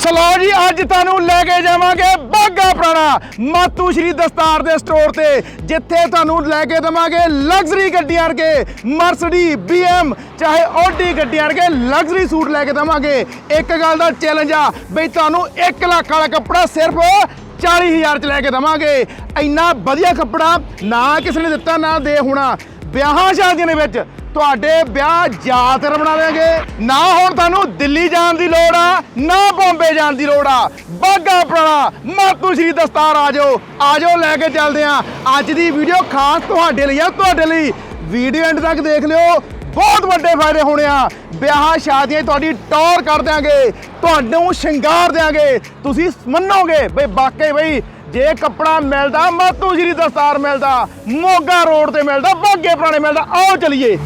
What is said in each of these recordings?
Slow ਜੀ, ਅੱਜ ਤੁਹਾਨੂੰ ਲੈ ਕੇ ਜਾਵਾਂਗੇ ਬਾਗਾ ਪੁਰਾਣਾ ਮਾਤੂ ਸ਼੍ਰੀ ਦਸਤਾਰ ਦੇ ਸਟੋਰ ਤੇ, ਜਿੱਥੇ ਤੁਹਾਨੂੰ ਲੈ ਕੇ ਦਵਾਂਗੇ ਲਗਜ਼ਰੀ ਗੱਡੀਆਂ ਕੇ ਮਰਸਡੀ BM ਚਾਹੇ ਆਡੀ ਗੱਡੀਆਂ ਕੇ ਲਗਜ਼ਰੀ ਸੂਟ ਲੈ ਕੇ ਦਵਾਂਗੇ। ਇੱਕ ਗੱਲ ਦਾ ਚੈਲੰਜ ਆ ਬਈ ਤੁਹਾਨੂੰ 1 ਲੱਖ ਵਾਲਾ ਕੱਪੜਾ ਸਿਰਫ 40000 ਚ ਲੈ ਕੇ ਦਵਾਂਗੇ। ਇੰਨਾ ਵਧੀਆ ਕੱਪੜਾ ਨਾ ਕਿਸੇ ਨੇ ਦਿੱਤਾ, ਨਾ ਦੇ ਹੋਣਾ। ਵਿਆਹਾਂ ਸ਼ਾਦੀਆਂ ਦੇ ਵਿੱਚ ਤੁਹਾਡੇ ਵਿਆਹ ਯਾਦਗਾਰ ਬਣਾ ਦੇਗੇ ਨਾ ਹੁਣ ਤੁਹਾਨੂੰ ਦਿੱਲੀ ਜਾਣ ਦੀ ਲੋੜ ਆ, ਨਾ ਬੰਬੇ ਜਾਣ ਦੀ ਲੋੜ ਆ। ਬਾਗਾ ਪੁਰਾਣਾ ਮਾਤੂ ਸ਼੍ਰੀ ਦਸਤਾਰ ਆ ਜਾਓ। ਆ ਜਾਓ ਲੈ ਕੇ ਚੱਲਦੇ ਆ। ਅੱਜ ਦੀ ਵੀਡੀਓ ਖਾਸ ਤੁਹਾਡੇ ਲਈ ਆ, ਤੁਹਾਡੇ ਲਈ। ਵੀਡੀਓ ਐਂਡ ਤੱਕ ਦੇਖ ਲਿਓ। ਬਹੁਤ ਵੱਡੇ ਫਾਇਦੇ ਹੋਣੇ ਆ। ਵਿਆਹਾਂ ਸ਼ਾਦੀਆਂ ਤੁਹਾਡੀ ਟੌਰ ਕਰ ਦਿਆਂਗੇ। ਤੁਹਾਨੂੰ ਸ਼ਿੰਗਾਰ ਦਿਆਂਗੇ। ਤੁਸੀਂ ਮੰਨੋਗੇ ਬਈ ਵਾਕਈ ਬਈ ਜੇ ਕੱਪੜਾ ਮਿਲਦਾ, ਮਾਤੂ ਸ਼੍ਰੀ ਦਸਤਾਰ ਮਿਲਦਾ, ਮੋਗਾ ਰੋਡ ਤੇ ਮਿਲਦਾ, ਬਾਗੇ ਪੁਰਾਣੇ ਮਿਲਦਾ, ਆਓ ਚਲੀਏ।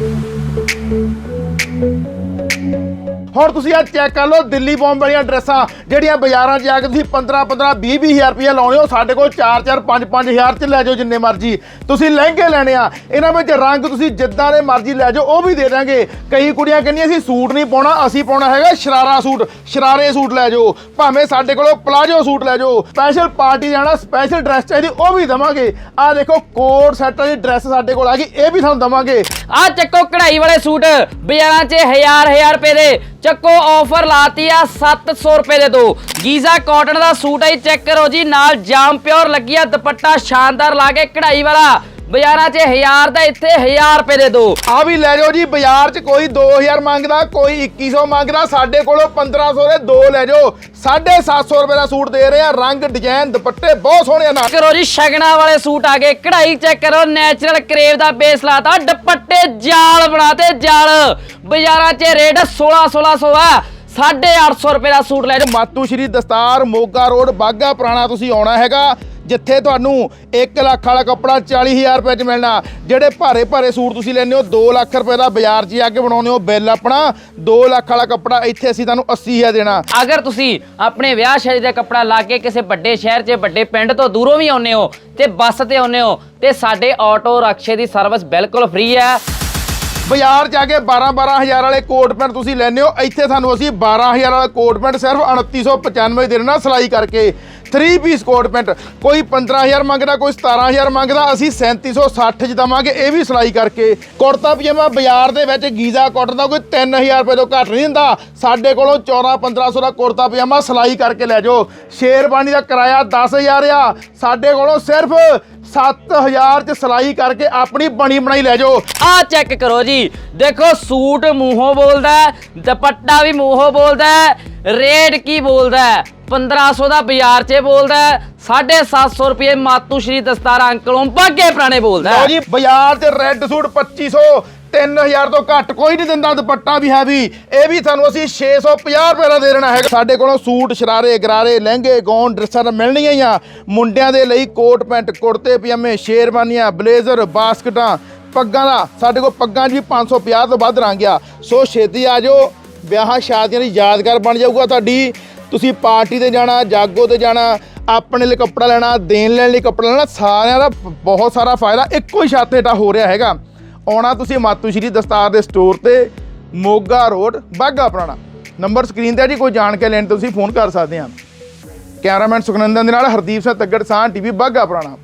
ਹੁਣ ਤੁਸੀਂ ਆ ਚੈੱਕ ਕਰ ਲਓ, ਦਿੱਲੀ ਬੰਬ ਵਾਲੀਆਂ ਡਰੈਸਾਂ, ਜਿਹੜੀਆਂ ਬਾਜ਼ਾਰਾਂ 'ਚ ਜਾ ਕੇ ਤੁਸੀਂ 15 15 20 20000 ਰੁਪਏ ਲਾਉਣੇ ਹੋ, ਸਾਡੇ ਕੋਲ 4 4 5 5000 'ਚ ਲੈ ਜਾਓ ਜਿੰਨੇ ਮਰਜ਼ੀ। ਤੁਸੀਂ ਲਹਿੰਗੇ ਲੈਣੇ ਆ, ਇਹਨਾਂ ਵਿੱਚ ਰੰਗ ਤੁਸੀਂ ਜਿੱਦਾਂ ਦੇ ਮਰਜ਼ੀ ਲੈ ਜਾਓ, ਉਹ ਵੀ ਦੇ ਦਾਂਗੇ ਕਈ ਕੁੜੀਆਂ ਕਹਿੰਦੀਆਂ, ਅਸੀਂ ਸੂਟ ਨਹੀਂ ਪਾਉਣਾ, ਅਸੀਂ ਪਾਉਣਾ ਹੈਗਾ ਸ਼ਰਾਰਾ ਸੂਟ, ਸ਼ਰਾਰੇ ਸੂਟ ਲੈ ਜਾਓ। ਭਾਵੇਂ ਸਾਡੇ ਕੋਲੋਂ ਪਲਾਜੋ ਸੂਟ ਲੈ ਜਾਓ ਸਪੈਸ਼ਲ ਪਾਰਟੀ ਜਾਣਾ ਸਪੈਸ਼ਲ ਡਰੈਸ ਚਾਹੀਦੀ, ਉਹ ਵੀ ਦਵਾਂਗੇ। ਆ ਦੇਖੋ, ਕੋਟ ਸੈੱਟ ਵਾਲੀ ਡਰੈਸ ਸਾਡੇ ਕੋਲ ਆ ਗਈ, ਇਹ ਵੀ ਤੁਹਾਨੂੰ ਦਵਾਂਗੇ। ਆ ਚੱਕੋ ਕਢਾਈ ਵਾਲੇ ਸੂਟ, ਬਾਜ਼ਾਰਾਂ 'ਚ ਹਜ਼ਾਰ ਹਜ਼ਾਰ ਰੁਪਏ ਦੇ। ਚੱਕੋ ਆਫਰ ਲਾਤੀ ਆ 700 ਰੁਪਏ ਦੇ ਦੋ। ਗੀਜ਼ਾ ਕਾਟਨ ਦਾ ਸੂਟ ਹੈ ਚੈੱਕ ਕਰੋ ਜੀ, ਨਾਲ ਜਾਮ ਪਿਓਰ ਲੱਗਿਆ ਦੁਪੱਟਾ ਸ਼ਾਨਦਾਰ ਲਾ ਕੇ ਕਢਾਈ ਵਾਲਾ। ਬਾਜ਼ਾਰਾਂ 'ਚ ਹਜ਼ਾਰ ਦਾ ਇੱਥੇ 1000 ਰੁਪਏ ਦੇ ਦੋ। ਆ ਵੀ ਲੈ ਜਾਓ ਜੀ ਬਾਜ਼ਾਰ 'ਚ ਕੋਈ 2000 ਮੰਗਦਾ ਕੋਈ 2100 ਮੰਗਦਾ ਸਾਡੇ ਕੋਲੋਂ 1500 ਦੇ ਦੋ ਲੈ ਜਾਓ। 750 ਰੁਪਏ ਦਾ ਸੂਟ ਦੇ ਰਹੇ ਆ ਰੰਗ ਡਿਜ਼ਾਈਨ ਦੁਪੱਟੇ ਬਹੁਤ ਸੋਹਣੇ ਆ ਨਾਲ। ਕਰੋ ਜੀ ਸ਼ਗਨਾ ਵਾਲੇ ਸੂਟ ਆ ਗਏ। ਕਢਾਈ ਚੈੱਕ ਕਰੋ ਨੈਚੁਰਲ ਕਰੇਵ ਦਾ ਬੇਸ ਲਾਤਾ ਦੁਪੱਟੇ ਜਾਲ ਬਣਾਤੇ ਜਾਲ। ਬਾਜ਼ਾਰਾਂ 'ਚ ਰੇਟ 16 1600 ਆ। 850 ਰੁਪਏ ਦਾ ਸੂਟ ਲੈ ਜਾਓ। ਮਾਤੂ ਸ਼੍ਰੀ ਦਸਤਾਰ ਮੋਗਾ ਰੋਡ ਬਾਗਾ ਪੁਰਾਣਾ ਤੁਸੀਂ ਆਉਣਾ ਹੈਗਾ ਜਿੱਥੇ ਤੁਹਾਨੂੰ 1 ਲੱਖ ਵਾਲਾ ਕੱਪੜਾ 40000 ਰੁਪਏ 'ਚ ਮਿਲਣਾ। ਜਿਹੜੇ ਭਾਰੇ ਭਾਰੇ ਸੂਟ ਤੁਸੀਂ ਲੈਂਦੇ ਹੋ 2 ਲੱਖ ਰੁਪਏ ਦਾ ਬਾਜ਼ਾਰ 'ਚ ਜਾ ਕੇ ਬਣਾਉਂਦੇ ਹੋ ਬਿੱਲ ਆਪਣਾ 2 ਲੱਖ ਵਾਲਾ ਕੱਪੜਾ ਇੱਥੇ ਅਸੀਂ ਤੁਹਾਨੂੰ 80000 ਦੇਣਾ। ਅਗਰ ਤੁਸੀਂ ਆਪਣੇ ਵਿਆਹ ਸ਼ਾਦੀ ਦਾ ਕੱਪੜਾ ਲਾ ਕੇ ਕਿਸੇ ਵੱਡੇ ਸ਼ਹਿਰ 'ਚ ਵੱਡੇ ਪਿੰਡ ਤੋਂ ਦੂਰੋਂ ਵੀ ਆਉਂਦੇ ਹੋ ਤੇ ਬੱਸ ਤੇ ਆਉਂਦੇ ਹੋ ਤੇ ਸਾਡੇ ਆਟੋ ਰਕਸ਼ੇ ਦੀ ਸਰਵਿਸ ਬਿਲਕੁਲ ਫ੍ਰੀ ਹੈ। ਬਾਜ਼ਾਰ ਜਾ ਕੇ 12 12000 ਵਾਲੇ ਕੋਟ ਪੈਂਟ ਤੁਸੀਂ ਲੈਂਦੇ ਹੋ। ਇੱਥੇ ਤੁਹਾਨੂੰ ਅਸੀਂ 12000 ਵਾਲਾ ਕੋਟ ਪੈਂਟ ਸਿਰਫ 2995 ਦੇ ਦੇਣਾ ਸਿਲਾਈ ਕਰਕੇ 3 ਪੀਸ ਕੋਟ ਪੈਂਟ ਕੋਈ 15000 ਮੰਗਦਾ, ਕੋਈ 17000 ਮੰਗਦਾ, ਅਸੀਂ 3760 ਚ ਦਵਾਂਗੇ, ਇਹ ਵੀ ਸਿਲਾਈ ਕਰਕੇ। ਕੁੜਤਾ ਪਜਾਮਾ ਬਾਜ਼ਾਰ ਦੇ ਵਿੱਚ ਗੀਜ਼ਾ ਕਾਟਨ ਦਾ ਕੋਈ 3000 ਰੁਪਏ ਤੋਂ ਘੱਟ ਨਹੀਂ ਹੁੰਦਾ ਸਾਡੇ ਕੋਲੋਂ 14 1500 ਦਾ ਕੁੜਤਾ ਪਜਾਮਾ ਸਿਲਾਈ ਕਰਕੇ ਲੈ ਜਾਓ। ਸ਼ੇਰਬਾਨੀ ਦਾ ਕਿਰਾਇਆ 10000 ਆ। ਸਾਡੇ ਕੋਲੋਂ ਸਿਰਫ 7000 ਚ ਸਿਲਾਈ ਕਰਕੇ ਆਪਣੀ ਬਣੀ ਬਣਾਈ ਲੈ ਜਾਓ। ਆ ਚੈੱਕ ਕਰੋ ਜੀ। ਦੇਖੋ ਸੂਟ ਮੂੰਹੋਂ ਬੋਲਦਾ ਦੁਪੱਟਾ ਵੀ ਮੂੰਹੋਂ ਬੋਲਦਾ ਰੇਟ ਕੀ ਬੋਲਦਾ ਹੈ? 1500 ਦਾ ਬਾਜ਼ਾਰ 'ਚ ਬੋਲਦਾ ਹੈ, 750 ਰੁਪਏ ਮਾਤੂ ਸ਼੍ਰੀ ਦਸਤਾਰ ਅੰਕਲੋਂ ਬਾਗੇ ਪੁਰਾਣੇ ਬੋਲਦਾ ਲਓ ਹੈ। ਜੀ ਬਾਜ਼ਾਰ 'ਚ ਰੈੱਡ ਸੂਟ 2500 3000 ਤੋਂ ਘੱਟ ਕੋਈ ਨਹੀਂ ਦਿੰਦਾ ਦੁਪੱਟਾ ਵੀ ਹੈਵੀ ਇਹ ਵੀ ਤੁਹਾਨੂੰ ਅਸੀਂ 650 ਰੁਪਏ ਦਾ ਦੇ ਦੇਣਾ ਹੈਗਾ। ਸਾਡੇ ਕੋਲੋਂ ਸੂਟ ਸ਼ਰਾਰੇ ਗਰਾਰੇ ਲਹਿੰਗੇ ਗੌਨ ਡਰੈਸਾਂ ਤਾਂ ਮਿਲਣੀਆਂ ਹੀ ਆ। ਮੁੰਡਿਆਂ ਦੇ ਲਈ ਕੋਟ ਪੈਂਟ ਕੁੜਤੇ ਪਜਾਮੇ ਸ਼ੇਰਵਾਨੀਆਂ ਬਲੇਜ਼ਰ ਬਾਸਕਟਾਂ ਪੱਗਾਂ ਦਾ। ਸਾਡੇ ਕੋਲ ਪੱਗਾਂ 'ਚ ਵੀ 550 ਤੋਂ ਵੱਧ ਰੰਗ ਗਿਆ ਸੋ ਛੇਤੀ ਆ ਜਾਓ ਵਿਆਹਾਂ ਸ਼ਾਦੀਆਂ ਦੀ ਯਾਦਗਾਰ ਬਣ ਜਾਊਗਾ ਤੁਹਾਡੀ। ਤੁਸੀਂ ਪਾਰਟੀ ਤੇ ਜਾਣਾ, ਜਾਗੋ ਤੇ ਜਾਣਾ, ਆਪਣੇ ਲਈ ਕੱਪੜਾ ਲੈਣਾ, ਦੇਣ ਲੈਣ ਲਈ ਕੱਪੜਾ ਲੈਣਾ, ਸਾਰਿਆਂ ਦਾ ਬਹੁਤ ਸਾਰਾ ਫਾਇਦਾ। ਇੱਕੋ ਹੀ ਛੱਤ ਹੇਠਾਂ ਹੋ ਰਿਹਾ ਹੈਗਾ। ਆਉਣਾ ਤੁਸੀਂ ਮਾਤੂ ਸ਼੍ਰੀ ਦਸਤਾਰ ਦੇ ਸਟੋਰ ਤੇ, ਮੋਗਾ ਰੋਡ ਬਾਗਾ ਪੁਰਾਣਾ। ਨੰਬਰ ਸਕਰੀਨ ਤੇ ਹੈ ਜੀ, ਕੋਈ ਜਾਣਕਾਰੀ ਲੈਣ ਤੇ ਤੁਸੀਂ ਫੋਨ ਕਰ ਸਕਦੇ ਆ। ਕੈਮਰਾਮੈਨ ਸੁਖਨੰਦਨ ਦੇ ਨਾਲ ਹਰਦੀਪ ਸਿੰਘ ਤੱਗੜ ਸਾਹ ਟੀਵੀ ਬਾਗਾ ਪੁਰਾਣਾ।